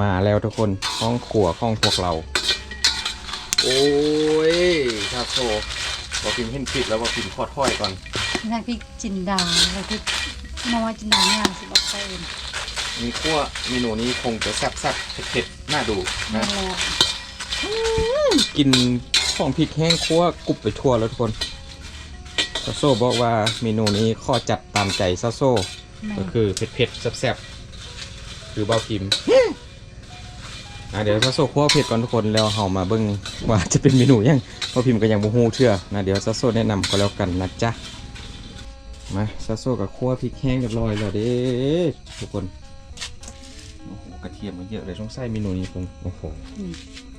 มาแล้วทุกคนห้องครัวห้องพวกเรา โอ้ยชาโซพอพิมพ์เห็นผิดแล้วพอพิมพ์ขอถ้อยก่อนน้ำพริกจินดาแล้วพริกน้อยจินดาเนี่ยสิบอกไปเองมีขั้วเมนูนี้คงจะแซ่บๆเผ็ดๆน่าดูนั่นะนแหละกินของพริกแห้งคั่วกรุบไปทั่วแล้วทุกคนซาโซบอกว่าเมนูนี้ข้อจัดตามใจซาโซแม่ก็คือเผ็ดๆแซ่บๆคือเบาพิมพ์ อะเดี๋ยวซาโซคั่วเผ็ดก่อนทุกคนแล้วเฮามาเบิ่งว่าจะเป็นเมนูหยังเบาพิมพ์ก็ยังบ่ฮู้เชื่อนะเดี๋ยวซาโซแนะนำก็แล้วกันนะจ๊ะมาซาโซกับคั่วพริกแห้งเรียบร้อยแล้วเด้ทุกคนโอ้โหกระเทียมมาเยอะเลยต้องใส่เมนูนี้คงโอ้โหอืม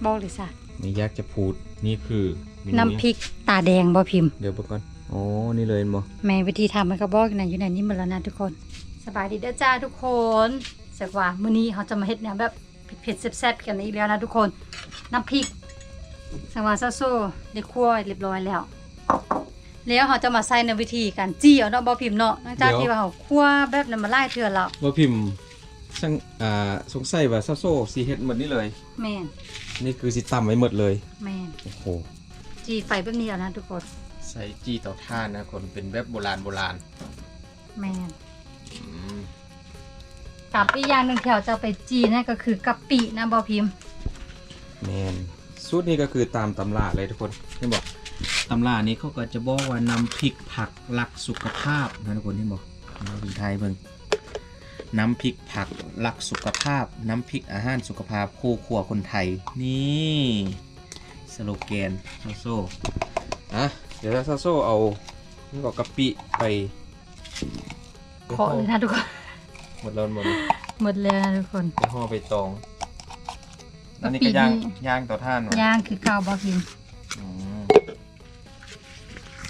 บอกเลยสะนี่อยากจะพูดนี่คือเมน้ำพริกตาแดงบ่พิมพ์เดี๋ยวไปก่อนโอ้นี่เลยบ่แม่วิธีทำมันก็บอกอยู่ในะอยู่ในนี้หมดแล้วนะทุกคน สบายดีเด้อจ้าทุกคนสักว่ามื้อนี้เขาจะมาเฮ็ดแนวแบบ เผ็ดๆแซ่บๆกันอีกแล้วนะทุกคน น้ำพริกสักว่าซาโซ่ได้คั่วเรียบร้อยแล้วแล้วเขาจะมาใส่ในวิธีการจี้เอาเนาะบ่พิมพ์เนาะหลังจากที่ว่าเขาคั่วแบบนั้นมาไล่เทื่อแล้วว่าพิมพ์ช่างอ่าสงสัยว่าซาโซสีเฮ็ดหมดนี่เลยแม่นนี่คือสิตำไว้หมดเลยแม่นโอ้โหจี้ไฟแบบนี้แล้วนะทุกคนใส่จี้เตาถ่านนะคนเป็นแบบโบราณโบราณแม่นอืม กับอีกอย่างหนึ่งที่เราจะเอาไปจี้นั่นก็คือกะปินะบ่พิมพ์แมนสูตรนี้ก็คือตามตำราเลยทุกคนที่บอกตำรานี้เขาก็จะบอกว่านำพริกผักหลักสุขภาพนะทุกคนที่บอกมาเป็นไทยเบิ่งน้ำพริกผักหลักสุขภาพ น้ำพริกอาหารสุขภาพคู่ครัวคนไทย นี่สโลแกนซาโซอะเดี๋ยวซาโซเอานี่ก็กะปิไปขอเลยนะทุกคน หมดแล้วหมดแล้วหมดเลยนะทุกคน ไปห่อใบตอง อันนี้ก็ย่างย่างเต่อท่านวะย่างคือเกาบ่พิมพ์อืม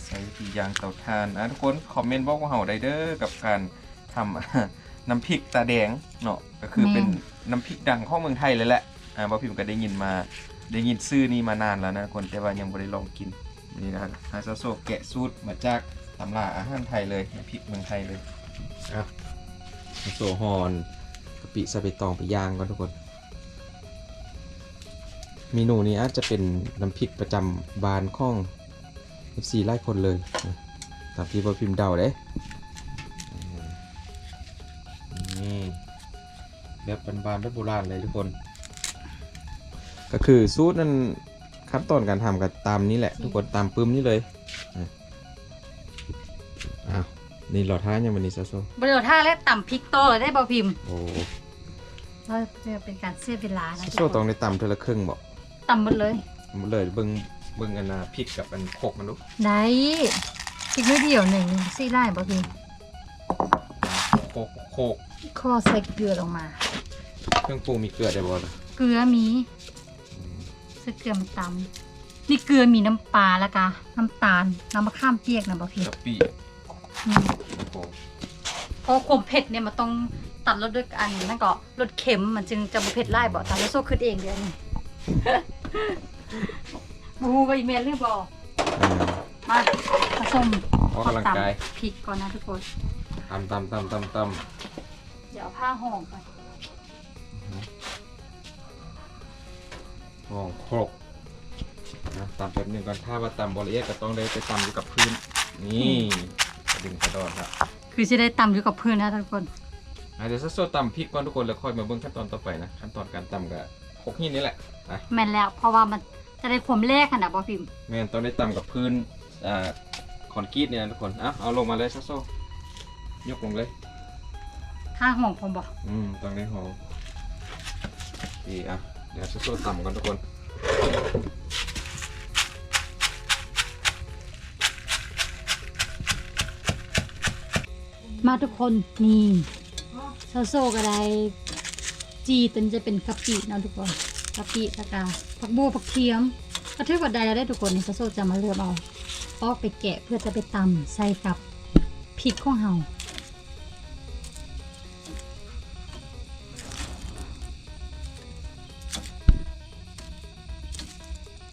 ใส่วิธีย่างเต่อท่านอะทุกคนคอมเมนต์บอกว่าเฮาได้เด้อกับการทำ น้ำพริกตาแดงเนาะก็คือเป็นน้ำพริกดังของเมืองไทยเลยแหละอ่าบ่พิมพ์ก็ได้ยินมาได้ยินชื่อนี้มานานแล้วนะคนแต่ว่ายังบ่ได้ลองกินนี่นะครับอาซาโซแกะสูตรมาจากตำราอาหารไทยเลยน้ำพริกเมืองไทยเลยอะอา โซฮอนกะปิใส่ใบตองไปย่างก่อนทุกคน เมนูนี้อาจจะเป็นน้ำพริกประจำบานข้อง FC ไล่คนเลย ตามที่บอพิมพ์เดาเด้อืมนี่แบบบานๆแบบโบราณเลยทุกคน ก็คือสูตรนั้นขั้นตอนการทำก็ตามนี้แหละ ทุกคนตามปึ้มนี้เลย นะอ้าวนี่หลอดท้ายยังวันนี้ซะโซบริโภคท่าและต่ำพริกโตเลยได้บ่พิมพ์โอ้ก็จะเป็นการเสียเวลานะซาโซต้องได้ตำเทอละครึ่งบอกต่ำหมดเลยหมดเลยเบิ้งเบิ้งอันนาพริกกับอันโคกมันลูกได้พริกไม่เดียวหนึ่งซี่ไล่บ่พิมพ์โคกโคกข้อใส่เกลือลงมา เครื่องปรุงมีเกลือได้บ่ล่ะเกลือมีใส่เกลือมาตำนี่เกลือมีน้ำปลาแล้วก็น้ำตาลน้ำมะขามเปียกนะบ่พิมพ์กะปิ อืม โอ้โหเพราะความเผ็ดเนี่ยมันต้องตัดรสด้วยอันนั่นก็รสเค็มมันจึงจะบ่เผ็ดไล่บ่ตามแล้วโซ่ขึ้นเองเดี๋ยวนี้บูฮูว่าอีเมลหรือบ่อ่ามาผสมออกกำลังกายพริกก่อนนะทุกคนตำตำตำตำตเดี๋ยวเอาผ้าห่อก่อนำห้องโครกนะตำแป๊บหนึงก่อนถ้าว่าตำบริเอียดก็ต้องได้ไปตำอยู่กับพื้นนี่ กระดิ่งกระดอนครับคือจะได้ตำอยู่กับเพื่อนนะทุกคนอะเดี๋ยวสักโซตำพริกก่อนทุกคนแล้วค่อยมาเบิ่งขั้นตอนต่อไปนะขั้นตอนการตำกับพกหินนี่แหละนะแม่นแล้วเพราะว่ามันจะได้ความแรกขนาดบอพิมพ์แม่นต้องได้ตำกับพื้นอ่าคอนกรีตเนี่ยนะทุกคนอะเอาลงมาเลยสักโซยกลงเลยผ้าห่อผมบอกอืมต้องได้หอมโอเคอะเดี๋ยวสู้ๆต่ำกันทุกคน มาทุกคนนี่โซโซก็ไดจีจนจะเป็นกะปินะทุกคนกะปิแล้วก็ผักบัวผักเทียมก็ถือว่าได้แล้วได้ทุกคนนี่โซโซจะมาเลือกเอาออกไปแกะเพื่อจะไปตำใส่กับพริกของเฮา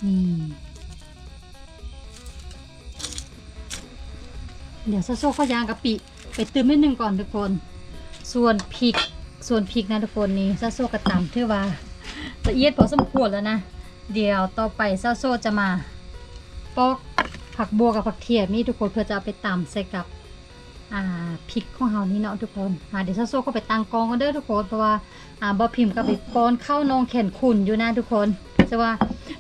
นี่เดี๋ยวโซโซเขายางกะปิ ไปเติมนิดนึงก่อนทุกคน ส่วนพริกส่วนพริกนะทุกคนนี่ซาโซกระตำถือว่าละเอียดพอสมควรแล้วนะ เดี๋ยวต่อไปซาโซจะมาปอกผักบัวกับผักเทียมนี่ทุกคนเพื่อจะเอาไปตำใส่กับอ่าพริกของเรานี่เนาะทุกคนอ่าเดี๋ยวซาโซก็ไปตั้งกองกันเด้อทุกคนเพราะว่าอ่าบอพิมพ์ก็ไปป้อนเข้านองแขนขุนอยู่นะทุกคนแต่ว่า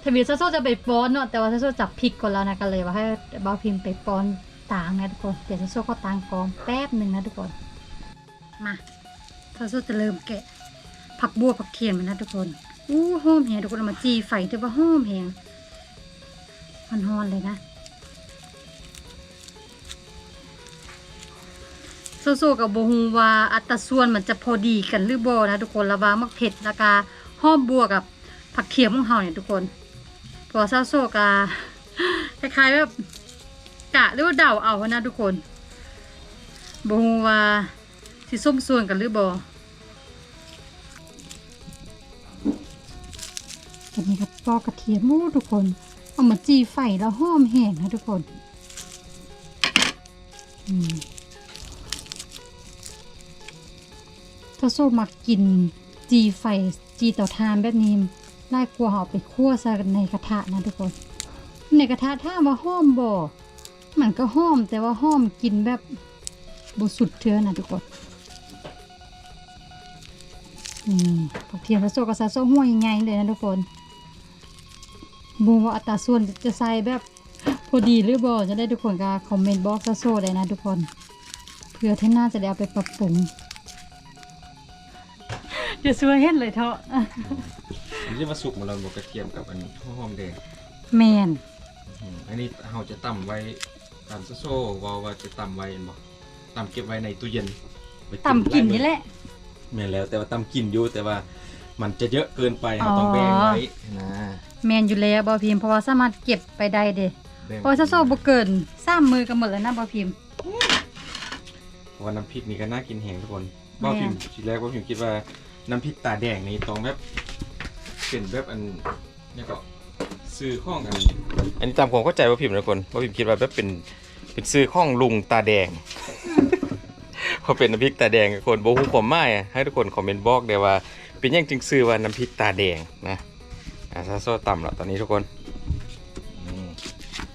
ทวีซาโซจะไปป้อนเนาะแต่ว่าซาโซจับพริกก่อนแล้วนะก็เลยว่าให้บอพิมพ์ไปป้อน ตางนะทุกคนเดี๋ยวซาโซก็ตั้งกองแป๊บหนึ่งนะทุกคน มาซาโซจะเริ่มแกะ ผักบัวผักเทียมมันนะทุกคนอู้หอมแหงทุกคนเอามาจีไฟถือว่าหอมแหงมันฮอนเลยนะโซโซกับโบฮูว่าอัตราส่วนมันจะพอดีกันหรือบ่นะทุกคนระวางมักเผ็ดแล้วก็หอมบัวกับผักเทียมของเฮาเนี่ยทุกคนเพอซาโซกาคล้ายๆแบบ กะหรือว่าเดาเอานะทุกคนโบฮูว่าสิส้มส่วนกันหรือบ่อันนี้ก็ปอกระเทียมมูทุกคน เอามาจีไฟแล้วหอมแห้งนะทุกคนถ้าโซ่มักกินจีไฟจีเต่าทานแบบนี้ไล่กลัวเอาไปคั่วใส่ในกระทะนะทุกคน ในกระทะถ้าว่าหอมบ่ มันก็หอมแต่ว่าหอมกินแบบบสุดเทือนะทุกคนอืมผักเทียมผสมกับซาโซ่ห้วยใหญ่ๆเลยนะทุกคนบูว่าอัตราส่วนจะใส่แบบพอดีหรือบ่จะได้ทุกคนก็คอมเมนต์บอกซาโซ่ได้นะทุกคน เพื่อที่น่าจะได้เอาไปปรับปรุงเดี๋ยวช่วยเห็นเลยเถอะอันนี้จะมาสุกหมาแล้วบอกกระเทียมกับอันหอมแดงแมนอืมอันนี้เราจะตำไว้ ตามซะโซ่ว่าว่าจะตำไว้เห็นบ่ตำเก็บไว้ในตู้เย็นไว้ต่ำกินนี่แหละ แม่นแล้วแต่ว่าตำกินอยู่แต่ว่ามันจะเยอะเกินไปเราต้องแบ่งไว้นะแมนอยู่แล้วบอพิมพ์เพราะว่าสามารถเก็บไปได้เด้แบ่งเพราะซาโซ่บ่เกินสามมือกันหมดเลยนะบอพิมพ์ เพราะว่าน้ำพริกนี่ก็น่ากินแหงทุกคนแม่บ่พิมพ์ทีแรกบ่พิมพ์คิดว่าน้ำพริกตาแดงนี่ต้องแบบเป็นแบบอันนี่ก็ ซื้อข้องอันอันนี้ตามความเข้าใจว่าพิมพ์นะทุกคนว่าพิมพ์คิดว่าแบบเป็นเป็นซื้อข้องลุงตาแดงเพราะเป็นน้ำพริกตาแดงทุกคนบ่ฮู้ความหมายอะให้ทุกคนคอมเมนต์บอกได้ว่า เป็นหยังจึงซื้อว่าน้ำพริกตาแดงนะอ่าซาโซ่ต่ำแล้วตอนนี้ทุกคนนี่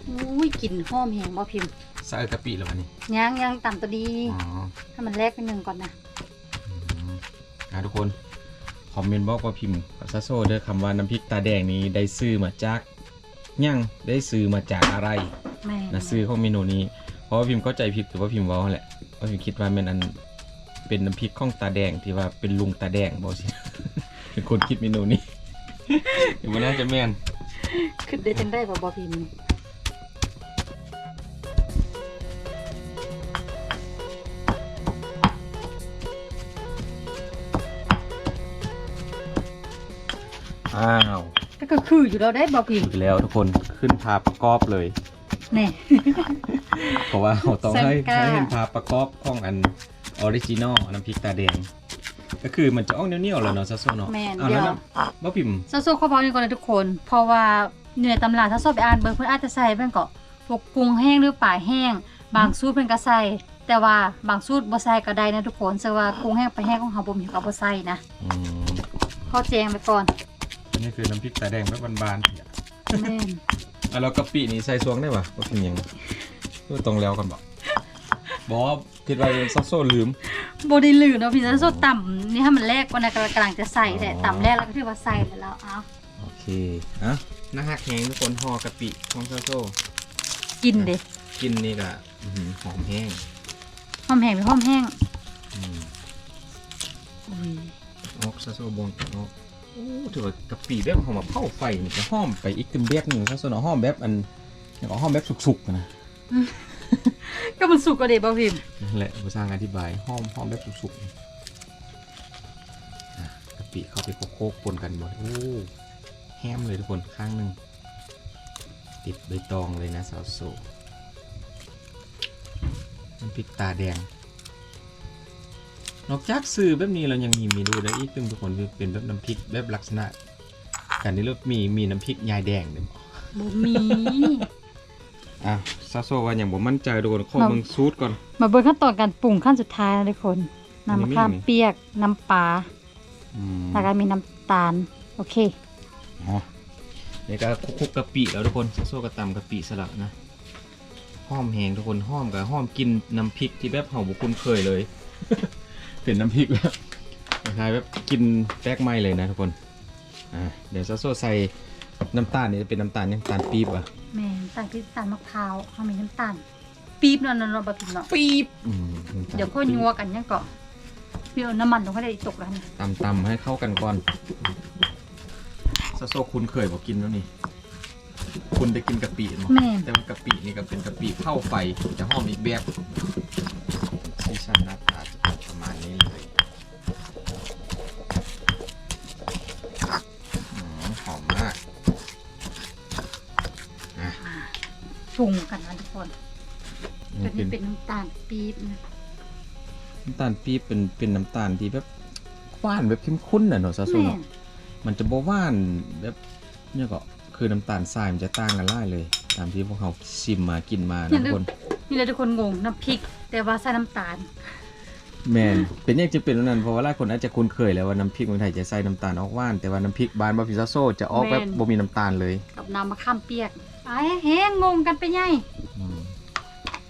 อุ้ยกลิ่นหอมแหงบอพิมพ์ใส่กะปิแล้ววันนี้ย่างย่างต่ำตัวดีอ๋อให้มันแลกไปหนึ่งก่อนนะอืมอ่าทุกคน คอมเมนต์บอกว่าพิมพ์กับซาโซ่เด้อคำว่าน้ำพริกตาแดงนี้ได้ซื้อมาจากหยังได้ซื้อมาจากอะไรแม่นะซื้อของเมนูนี้ เพราะว่าพิมพ์เข้าใจผิดแต่ว่าพิมพ์เว้าแหละว่าพิมพ์คิดว่ามันอันเป็นน้ำพริกข้องตาแดงที่ว่าเป็นลุงตาแดงบอกสิเป็นคนคิดเมนูนี้อยู่มันน่าจะแม่นคือได้จังได้บ่บอพิมพ์ อ้าวก็คืออยู่แล้วได้บอพิมพ์อีกแล้วทุกคนขึ้นภาพประกอบเลยแน่เพราะว่าเราต้องให้สังกาให้เห็นภาพประกอบของอันออริจินอลน้ำพริกตาแดงก็คือมันจะออกเหนียวๆแล้วเนาะซาโซเนาะแม่นเอาเดี๋แล้ยววนะบ่พิมพ์ซาโซ่ข้อความนี้ก่อนนะทุกคน เพราะว่าเหนื่อยตำราถ้าสอบไปอ่านเบิ่งเพิ่นอาจจะใส่เพิ่นก็พวกปรุงแห้งหรือป่าแห้ง บางสูตรเพิ่นก็ใส่แต่ว่าบางสูตรบ่ใส่ก็ได้นะทุกคนแต่ว่าปรุงแห้งไปลาแห้งของเฮาบ่มีก็บ่ใส่นะอืมข้อแจงไปก่อนอั นนี้คือน้ำพริกตาแดงแบบบานแม่นๆอะแล้วกะปินี่ใส่ซวงได้ปะว่าพิมพ์ยังคือตรงแล้วกันบ่บอคิดว่าซาโซลืมบ่ได้ลืมเนาะพี่ซาโซ่ต่ำนี่ให้มันแรกก่อนนะกำลังจะใส่แหละอ๋อต่ำแรกแล้วก็ถือว่าใส่แล้วเอาโอเคอะน่าฮักแหงทุกคนห่อกะปิของซาโซกินเด้กินนี่ก็อื้อหือหอมแห้งหอมแห้งหรือหอมแห้งอืม อุ้ย ออกซาโซบนออก โอ้ถือว่ากะปิแบบหอมแบบเข้าไฟนี่จะหอมไปอีกตึมเบียกหนึ่งซาโซเนาะหอมแบบอันอย่างก็หอมแบบสุกๆนะก็มันสุกก็เด้บ่พิมพ์นั่นแหละภาษาอธิบายหอมหอมแบบสุกๆอะกะปิเข้าไปโคกๆปนกันหมดโอ้แฮมเลยทุกคนข้างหนึ่งติดใบตองเลยนะสาวโซน้ำพริกตาแดง นอกจากซื้อแบบนี้เรายังมีเมนูได้อีกซึ่งทุกคนคือเป็นแบบน้ำพริกแบบลักษณะการที่เรามีมีน้ำพริกยายแดงเนี่ยบอกบ่มีอะซาโซว่าอย่างผมมั่นใจทุกคนข้อครับมึงซูดก่อน มาเบิ่งขั้นตอนการปรุงขั้นสุดท้ายนะทุกคนน้ำมะขามเปียกน้ำปลาอืมแล้วก็มีน้ำตาล โอเคอ๋อนี่ก็คลุกๆกะปิแล้วทุกคนโซ่กระตำกะปิสลับนะหอมแหงทุกคนหอมกับหอมกินน้ำพริกที่แบบเฮาบุคุ้นเคยเลย เป็นน้ำพริกแล้วคล้ายๆแบบกินแป๊กไหมเลยนะทุกคนอ่าเดี๋ยวโซ่ใส่น้ำตาลนี่จะเป็นน้ำตาลยังตาลปี๊บอะแม่นต่างที่น้ำตาลมะพร้าวเขามีน้ำตาลปี๊บเนาะเนาะเนาะบะพิมเนาะปี๊บอืมน้ำตาลเดี๋ยวพ่อยัวกันยังเกาะเดี๋ยวน้ำมันตรงเขาได้ตกแล้วนะตำตำๆให้เข้ากันก่อนโซ่คุ้นเคยบอกกินแล้วนี่ คุณได้กินกะปิมั้แม่นแต่ว่ากะปินี่ก็เป็นกะปิเข้าไฟจะหอมอีกแบบ ปรุงกันนะทุกคนนี่ตัวเป็นี้นเป็นน้ำตาลปี๊บนะน้ำตาลปี๊บเป็นเป็นน้ำตาลที่แบบหวานแบบเข้มข้นน่ะเนาะซาซูแม่เนาะนมันจะบ่หวานแบบเนี่ยก็คือน้ำตาลทรายมันจะต่างกันหลายเลย ตามที่พวกเขาชิมมากินมานะทุกคนนี่เลยทุกคนงงน้ำพริก แต่ว่าใส่น้ำตาล แมนเป็นอย่างจะเป็นแบบนั้นเพราะว่าหลายคนอาจจะคุ้นเคยแล้วว่าน้ำพริกเมืองไทยจะใส่น้ำตาลออกหว่านแต่ว่าน้ำพริกบ้านบาฟิซาโซจะออกแบบแม่นบ่มีน้ำตาลเลย กับน้ำมะขามเปียก ไอ้แห้งงงกันไปไงอืม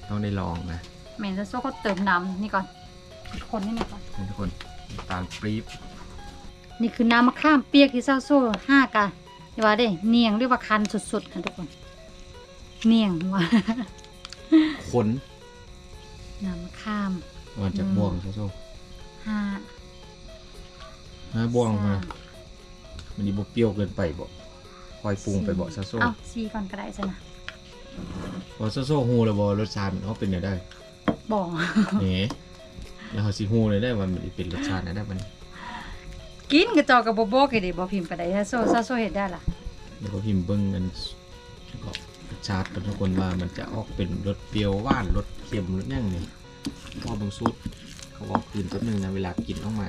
ต้องได้ลองนะแม่นจะโซ่ก็เติมน้ำนี่ก่อนคนนี่นี่ก่อนนี่ทุกคนน้ำตาลปี๊บนี่คือน้ำมะขามเปียกที่เจ้าโซ่ห้ากะเดี๋ยวว่าเด้เนียงหรือว่าคันสุดๆค่ะทุกคน เนียงว่ะขนน้ำมะขามมาจากอืมบ่วงซาโซห้าฮะบ่วงมาสามมันดีบ่เปรี้ยวเกินไปบ่ คอยปรุงไปบ่ซาโซเอ้าซีก่อนก็ได้จ้ะนะบ่ซาโซฮู้แล้วบ่รสชาติมันเอาเป็นแนวได้บอกเอ๋แล้วเขาสิฮู้เลยได้ว่ามันเป็นรสชาติไหนได้บัดนี้กินกระจอกกับโบโบกันดิบอพิมพ์ก็ได้ถ้าโซ่ถ้าโซ่เห็ดได้ล่ะเดี๋ยวก็พิมพ์เบิ้งกันก็ชาร์ตกันทุกคนว่ามันจะออกเป็นรสเปรี้ยวหวานรสเค็มรสย่างนี่พอบางซุดเขาบอกคืนแป๊บนึงนะเวลากินออกมา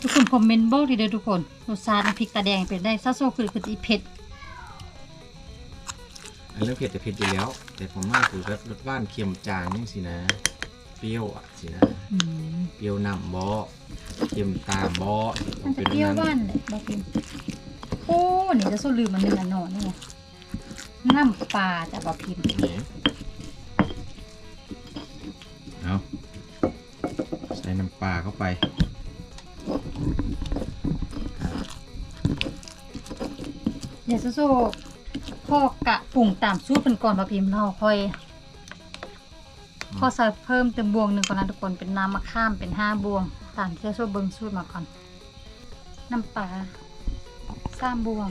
ทุกคนคอมเมนต์บอกทีเดียวทุกคนรสชาติน้ำพริกตาแดงเป็นได้ถ้าโซ่คือคืออีเผ็ดอันเรื่องเผ็ดจะเผ็ดอยู่แล้ว แต่ผมมากคือแบบรสหวานเค็มจางนี่สินะ เปรี้ยวอะสินะ อืมเปรี้ยวนำบอเค็มตามบอมันจะเปรี้ยวหวานเลยบอพิมพ์โอ้นี่จะโซ่ลืมมันหนึ่งอันหนอนี่ไงน้ำปลาจะบอพิมพ์นี่เอาใส่น้ำปลาเข้าไป เดี๋ยวโซ่โซ่พ่อกะปรุงตามสูตรเป็นก่อนบอพิมพ์เราค่อยพอใส่เพิ่มเติมบวงหนึ่งก่อนนะทุกคนเป็นน้ำมะข้ามเป็นห้าบวงตามที่โซ่เบิ้งสูตรมาก่อน น้ำปลาสามบวง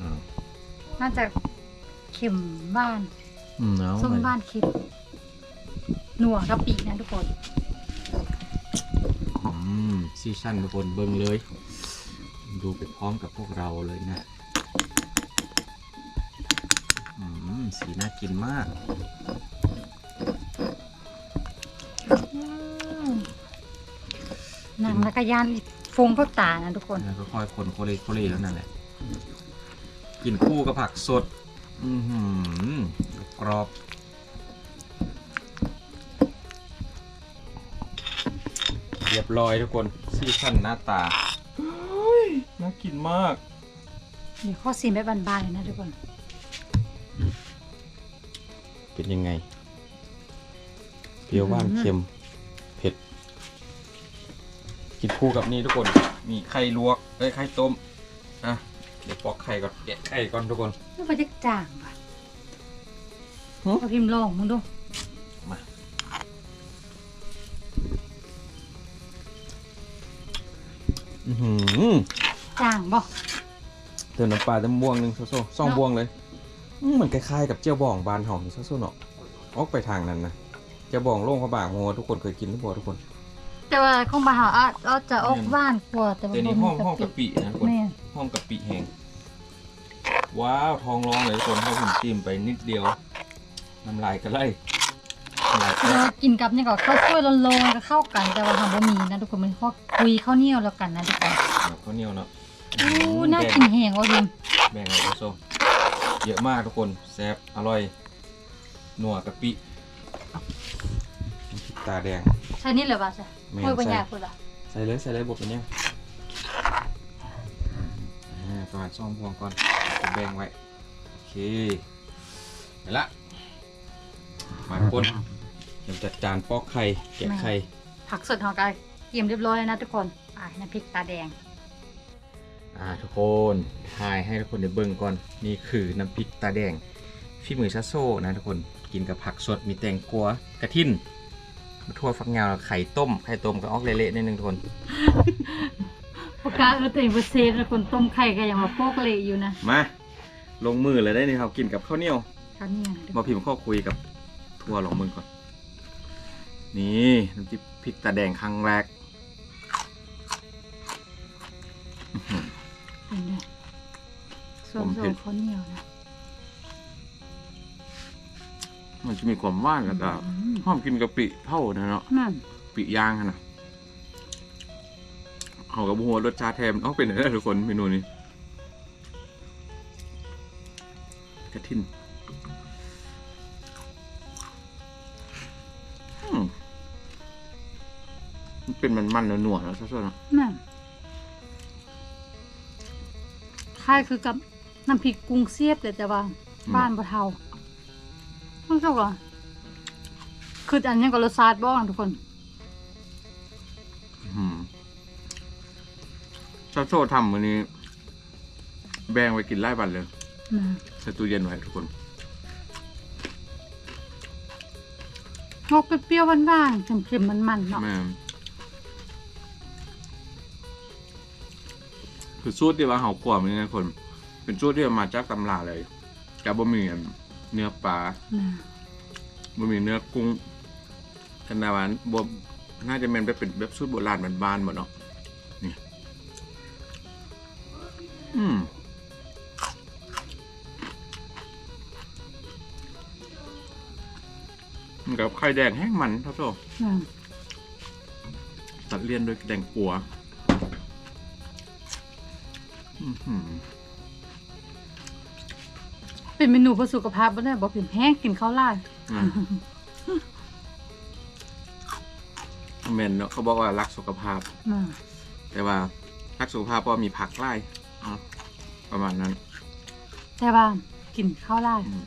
อ่าน่าจะเข็มบ้านอืมเอาส้มไปบ้านเข็มหนัวกะปินะทุกคนอืมซีชั่นทุกคนเบิ่งเลย ดูไปพร้อมกับพวกเราเลยนะอืมสีน่ากินมาก หนังแล้วก็ย่านฟงเข้าตานะทุกคน แล้วก็ค่อยคนโคเลโคเลแล้วนั่นแหละ กินคู่กับผักสด อือหือกรอบเรียบร้อยทุกคนซีชั่นหน้าตาเฮ้ยน่า กินมากมีข้อซีนแบบบานๆเลยนะทุกคนเป็นยังไง เปรี้ยวหวานอืมเค็ม เผ็ด กินคู่กับนี่ทุกคน มีไข่ลวกเอ้ยไข่ต้ม อะ เดี๋ยวปอกไข่ก่อนแกะไข่ก่อนทุกคนนี่มันจะจางป่ะหึ เอาพิมพ์ลองมึงดูมาอือหือ จางบ่เติมน้ำปลาเต็มบวงหนึ่งโซโซ่สองเนาะบวงเลยอืมมันคล้ายๆกับเจียวบองบานหอมโซโซ่เนาะออกไปทางนั้นนะเจียวบองโล่งพระบางหัวทุกคนเคยกินหรือเปล่าทุกคนแต่ว่าของบ้านเราอาจอาจจะออกแม่นหว่านกว่าแต่ว่าแต่นี่บ่ห้องมีห้องกะกะปิปินะทุกคนแม่นห้องกะปิแห้งว้าวทองร้องเลยทุกคนให้ผมจิ้มไปนิดเดียวน้ำลายก็ไล่น้ำลายแต่แตว่ากกินกับเนี่ยก็ข้าวสวยร้อนๆก็เข้ากันแต่ว่าทำบ่มีนะทุกคนมันข้อคุยข้าวเหนียวแล้วกันนะทุกคน แบบข้าวเหนียวเนาะ อู้น่ากินแหงว่ะพิมพ์แบ่งเอาโซเยอะมากทุกคนแซ่บอร่อยนัวกะปิตาแดง ใช่นี่เหรอวะใช่แม่นคุยปัญญาใช่คุณล่ะใส่เลยใส่เลยบดเป็นยังอ่าประมาณซ่อมพวงก่อนจะแบ่งไว้ โอเคไปละมาคนเดี๋ยวจัดจานปอกไข่แกะไข่ผักสดของกายเตรียมเรียบร้อยแล้วนะทุกคนอ่าน้ำพริกตาแดง อ่าทุกคนถ่ายให้ทุกคนได้เบิ่งก่อน นี่คือน้ำพริกตาแดงฝีมือชาโซ่นะทุกคนกินกับผักสดมีแตงกวากระทินทั่วฟักยาวไข่ต้ม ไข่ต้มก็ออกเละๆนิดนึงทุกคนปากกาเออตัวเองเปอร์เซ็นต์คนต้มไข่ก็ยังมาโปกเละอยู่นะ มาลงมือเลยได้นี่ครับกินกับข้าวเหนียวคราวนี้มาพิมพ์ข้อคุยกับทัวร์ลองมือก่อน นี่น้ำจิ้มพริกตาแดงครั้งแรกอื้อหือ เป็นไงส่วนผมส่เผ็วนดข้าวเหนียวนะมันจะมีความหว่านแล้วก็อืมหอมกินกะปิเท่านะเนาะนั่นปิย่างอะนะเอากับหัวรสชาติแทมเอาเป็นอะไรทุกคนเมนูนี้กระทินอืมมันเป็นมันๆหนวดๆแล้วซะส่วนนั่น คล้ายคือกับน้ำพริกกุ้งเสียบเลยแต่ว่า บ้านบ่เทาต้องชอบก่อนคืออันนี้ก็รสชาติบ้องทุกคนอืมชอบโซ่ทำวันนี้ แบ่งไว้กินไล่บันเลยนะใส่ตู้เย็นไว้ทุกคนชอบเปรี้ยวๆหวานๆเค็มๆมันๆเนาะ คือสูตรที่ว่าเฮาขวามันนี่นะคน เป็นสูตรที่มาจากตำราเลยกับบะหมี่อันเนื้อปลานะบะหมี่เนื้อกุ้งกันดาวันบน่าจะเป็นแบบเป็นแบบสูตรโบราณบ้านๆหมดเนาะนี่อืมมันกับไข่แดงแห้งมันครับโซนะตัดเลี่ยนด้วยแดงปัวอื้อหือ เป็นเมนูเพื่อสุขภาพบ่ได้บ่เป็นแห้งกินข้าวลายอืมแมนเนาะเขาบอกว่ารักสุขภาพนะแต่ว่ารักสุขภาพเพราะมีผักไล่อ๋อประมาณนั้นแต่ว่ากินข้าวลายอืม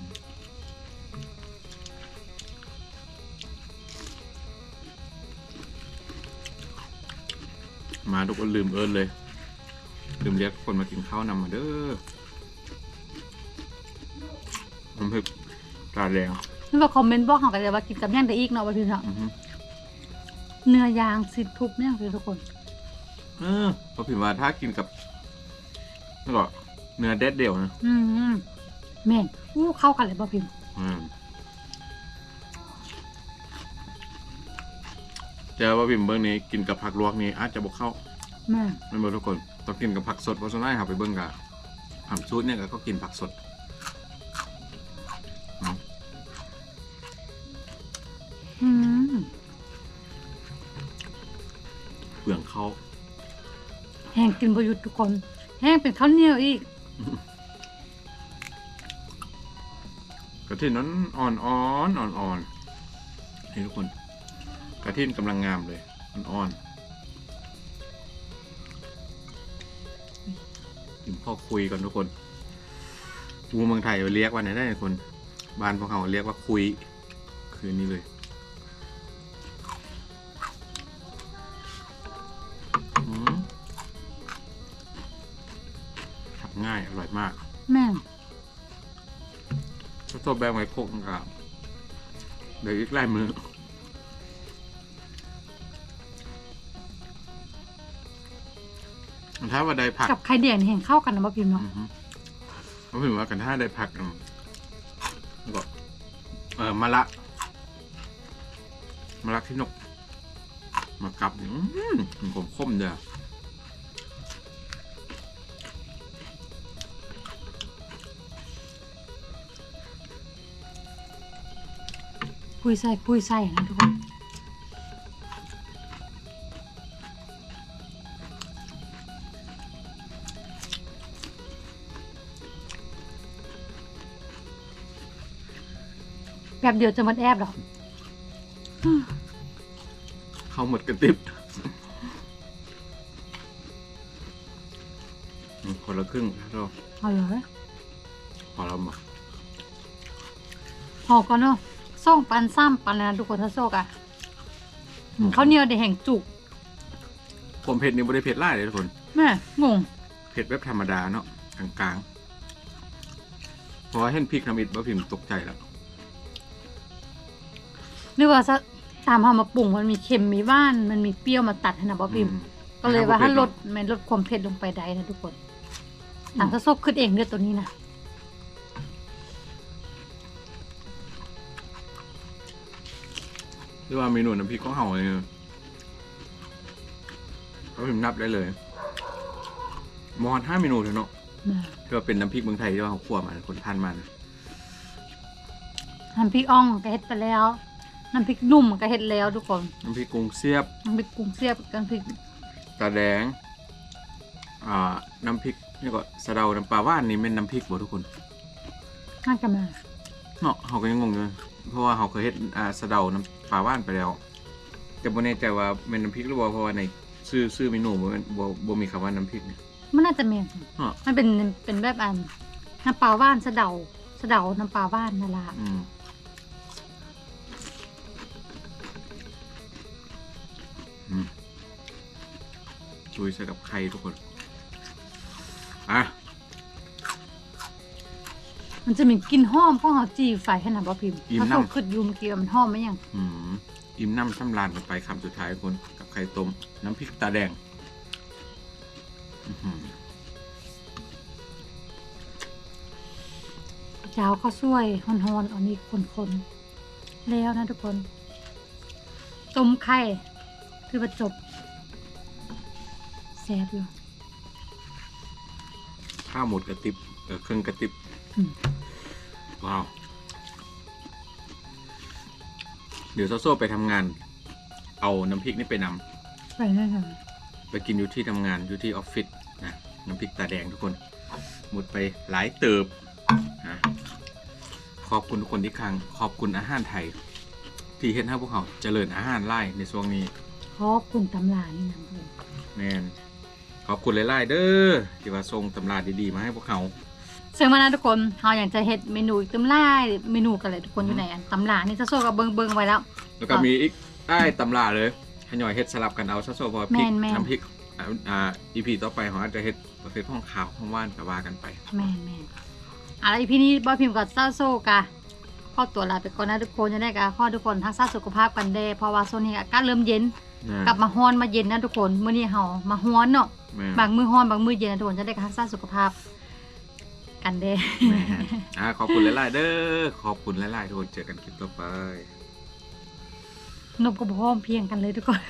มาทุกคนลืมเอิญเลย ลืมเรียกคนมากินข้าวนำมาเด้อน้ำพริกตาแดงนี่ว่าคอมเมนต์บอกเขาก็จะว่ากินกับย่างได้อีกเนาะว่าพี่เนาะอือฮึเนื้อยางสิทุบเนี่ยคือทุกคนเออพอพิมพ์ว่าถ้ากินกับแล้วก็เนื้อเด็ดเดี่ยวนะอืมแม่นอู้เข้ากันเลยบ่พิมพ์อืมเจอว่าพิมพ์เบื้องนี้กินกับผักลวกนี้อาจจะบกเข้าแม่นไม่เบิร์ทุกคนต้องกินกับผักสดเพราะฉะนั้นครับไปเบิ้งกับผักซูดเนี่ยก็กินผักสดเนาะอืมเปลืองเขาแห้งกินบ่หยุดทุกคน แห้งเป็นข้าวเหนียวอีกกระทินนั้นอ่อนอ่อนอ่อนอ่อนๆนี่ทุกคน กระทินกำลังงามเลยอ่อนอ่อน กินพ่อคุยกันทุกคนกูเมืองไทยเรียกว่าไหนได้คนบ้านพวกเขาเรียกว่าคุย คืนนี้เลยอืมทำง่ายอร่อยมาก แม่นถ้าตัวแบงไว้โคกกับเดี๋ยวอีกไล่มือ ถ้าว่าได้ผักกับไข่แดงนี่แห้งเข้ากันนะบ่พิมพ์เนาะอือฮึเขาถึงว่ากันถ้าได้ผักอืมแล้วก็เออมะละมะละที่นกมากับอืมมันขมข้มๆเด้อปุยใส่ปุยใส่นะทุกคน แบบเดียวจะหมดแอบหรอกหมดกระติบอืมคนละครึ่งครับเราเอาเลยพอเราบอกห่อก่อนเนาะส่งปันซ้ำปันนะทุกคนถ้าโซกอะอืมข้าวเหนียวเดี๋ยวแห่งจุก ผมเผ็ดนี่บริเผ็ดไล่เลยทุกคนแม่งงเผ็ดแบบธรรมดาเนาะกลางๆเพราะว่าเห็นพริกน้ำอิดบ่พิมพ์ตกใจแล้ว นึกว่าซะตามเฮามาปรุงมันมีเค็มมีหว่านมันมีเปรี้ยวมาตัดให้นะบ่พิมพ์ ก็เลยว่าถ้าลดมันลดความเผ็ดลงไปได้นะทุกคนตามถ้าซบขึ้นเองเด้อตัวนี้นะหรือว่าเมนูน้ำพริกของเฮาเนี่ยเขาพิมพ์นับได้เลยมอดห้าเมนูเลยเนาะแม่ที่ว่าเป็นน้ำพริกเมืองไทยที่ว่าเขาคั่วมาคนทานมานะน้ำพริกอ่องก็เฮ็ดไปแล้ว น้ำพริกหนุ่มก็เฮ็ดแล้วทุกคนน้ำพริกกุ้งเสียบ น้ำพริกกุ้งเสียบกับน้ำพริกตาแดง อ่า น้ำพริกนี่ก็สะเดาน้ำปลาว่านนี่เป็นน้ำพริกบ่ทุกคนน่าจะมาเนาะเขาก็ยังงงอยู่เพราะว่าเขาเคยเฮ็ดอ่าสะเดาน้ำปลาว่านไปแล้ว แต่บ่แน่ใจว่าเป็นน้ำพริกหรือบ่เพราะว่าในชื่อชื่อเมนูบ่แม่นบ่บ่มีคำว่าน้ำพริกเนี่ย มันน่าจะแม่นเนาะมันเป็นเป็นแบบอันน้ำปลาว่านสะเดาสะเดาน้ำปลาว่านนั่นล่ะอืมอืม จุยใส่กับไข่ทุกคน อะ มันจะมีกลิ่นหอมของเฮาจีไฟให้น่ะบ่พิมพ์อิ่มถ้าน้ำส่งขึ้นอยู่เมื่อกี้ว่ามันหอมไหมยังอืมอิ่มน้ำช่ำรานกันไปคำสุดท้ายทุกคนกับไข่ต้มน้ำพริกตาแดงอื้อหือเจ้าข้าวสวยฮอนๆอันนี้คนๆแล้วนะทุกคนต้มไข่คือประจบ แซ่บอยู่ข้าวหมดกระติบเออครึ่งกระติบอืมว้าว เดี๋ยวโซโซ่ไปทำงาน เอาน้ำพริกนี่ไปนำไปแน่นอนไปกินอยู่ที่ทำงานอยู่ที่ออฟฟิศนะน้ำพริกตาแดงทุกคน หมดไปหลายเติบนะขอบคุณทุกคนที่ครังขอบคุณอาหารไทย ที่เห็นให้พวกเขาเจริญอาหารไล่ในช่วงนี้ขอบคุณตำรานี่นะเพื่อน แมน ขอบคุณหลายๆเด้อที่ว่าส่งตำราดีๆมาให้พวกเขาซึ่งมานะทุกคนเราอยากจะเฮ็ดเมนูอีกตำราเมนูกันเลยทุกคนอยู่ไหนอันตำรานี่จะโซกับเบิงเบิงไว้แล้ว แล้วก็มีอีกไอ้ายตำราเลยขย่อยเฮ็ดสลับกันเอาซะโซเพอพริกแม่นแม่นน้ำพริกอ่าอ่าอีพีต่อไปเขาอาจจะเฮ็ดประเภทห้องขาวห้องว่านแต่ว่ากันไป แม่นแม่นอะไรพี่นี้บอยพิมพ์กับเจ้าโซกะข้อตัวลาไปก่อนนะทุกคนจะได้กะข้อทุกคนทักษะสุขภาพกันเด้เพราะว่าโซนนี้อากาศเริ่มเย็นนะ กลับมาฮ้อนมาเย็นนะทุกคนมื้อนี้เฮามาฮ้อนเนาะแม่บางมื้อฮ้อนบางมื้อเย็นนะทุกคนจะได้ทักษะสุขภาพ กันเด้แม่อ่าขอบคุณหลายๆเด้อขอบคุณหลายๆทุกคนเจอกันคลิปต่อไปนมก็พร้อมเพรียงกันเลยทุกคน